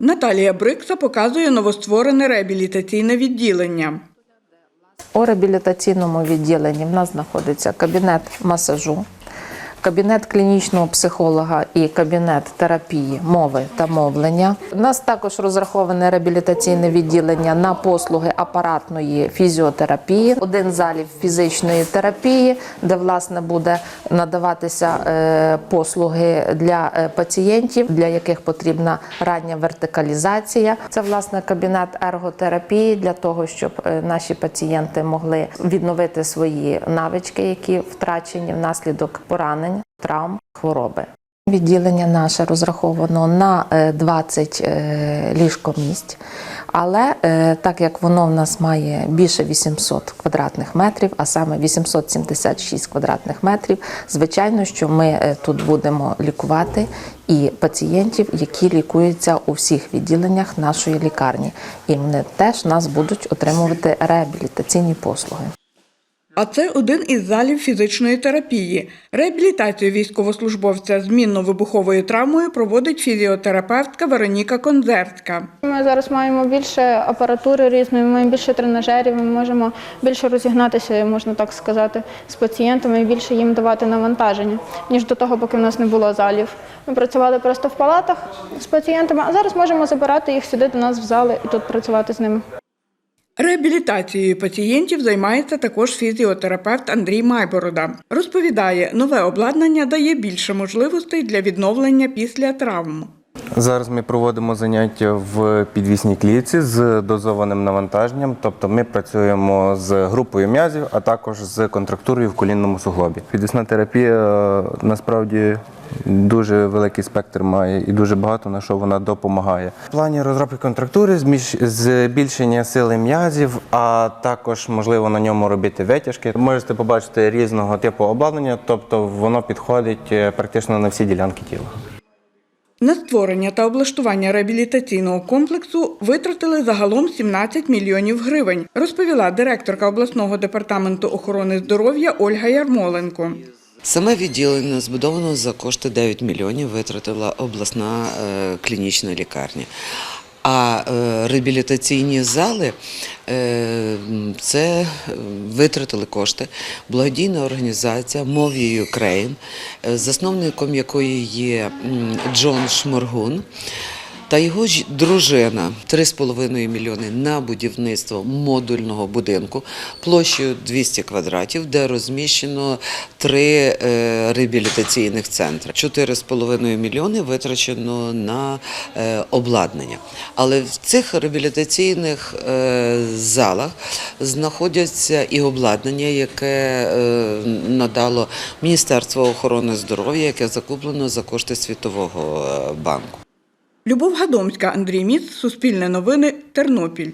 Наталія Брикса показує новостворене реабілітаційне відділення. У реабілітаційному відділенні в нас знаходиться кабінет масажу, кабінет клінічного психолога і кабінет терапії мови та мовлення. У нас також розраховане реабілітаційне відділення на послуги апаратної фізіотерапії, один залів фізичної терапії, де власне буде надаватися е, послуги для е, пацієнтів, для яких потрібна рання вертикалізація. Це власне кабінет ерготерапії для того, щоб е, наші пацієнти могли відновити свої навички, які втрачені внаслідок поранень, травм, хвороби. Відділення наше розраховано на е, 20 е, ліжкомісць, але е, так як воно в нас має більше 800 квадратних метрів, а саме 876 квадратних метрів, звичайно, що ми е, тут будемо лікувати і пацієнтів, які лікуються у всіх відділеннях нашої лікарні, і вони теж нас будуть отримувати реабілітаційні послуги. А це один із залів фізичної терапії. Реабілітацію військовослужбовця з мінно-вибуховою травмою проводить фізіотерапевтка Вероніка Конзерська. Ми зараз маємо більше апаратури різної, ми маємо більше тренажерів, ми можемо більше розігнатися, можна так сказати, з пацієнтами і більше їм давати навантаження, ніж до того, поки в нас не було залів. Ми працювали просто в палатах з пацієнтами, а зараз можемо забирати їх сюди до нас в зали і тут працювати з ними. Реабілітацією пацієнтів займається також фізіотерапевт Андрій Майборода. Розповідає, нове обладнання дає більше можливостей для відновлення після травм. Зараз ми проводимо заняття в підвісній клітці з дозованим навантаженням. Тобто ми працюємо з групою м'язів, а також з контрактурою в колінному суглобі. Підвісна терапія е, насправді дуже великий спектр має і дуже багато на що вона допомагає. В плані розробки контрактури, збільшення сили м'язів, а також можливо на ньому робити витяжки. Можете побачити різного типу обладнання, тобто воно підходить е, практично на всі ділянки тіла. На створення та облаштування реабілітаційного комплексу витратили загалом 17 мільйонів гривень, розповіла директорка обласного департаменту охорони здоров'я Ольга Ярмоленко. Саме відділення збудовано за кошти 9 мільйонів витратила обласна е, клінічна лікарня. А е, реабілітаційні зали е, це е, витратили кошти. Благодійна організація Мові Ukraine, засновником якої є Джон Шморгун. Та його дружина 3,5 мільйони на будівництво модульного будинку площею 200 квадратів, де розміщено три е, реабілітаційних центри. 4,5 мільйони витрачено на е, обладнання. Але в цих реабілітаційних е, залах знаходяться і обладнання, яке надало Міністерство охорони здоров'я, яке закуплено за кошти Світового банку. Любов Гадомська, Андрій Міц, Суспільне новини, Тернопіль.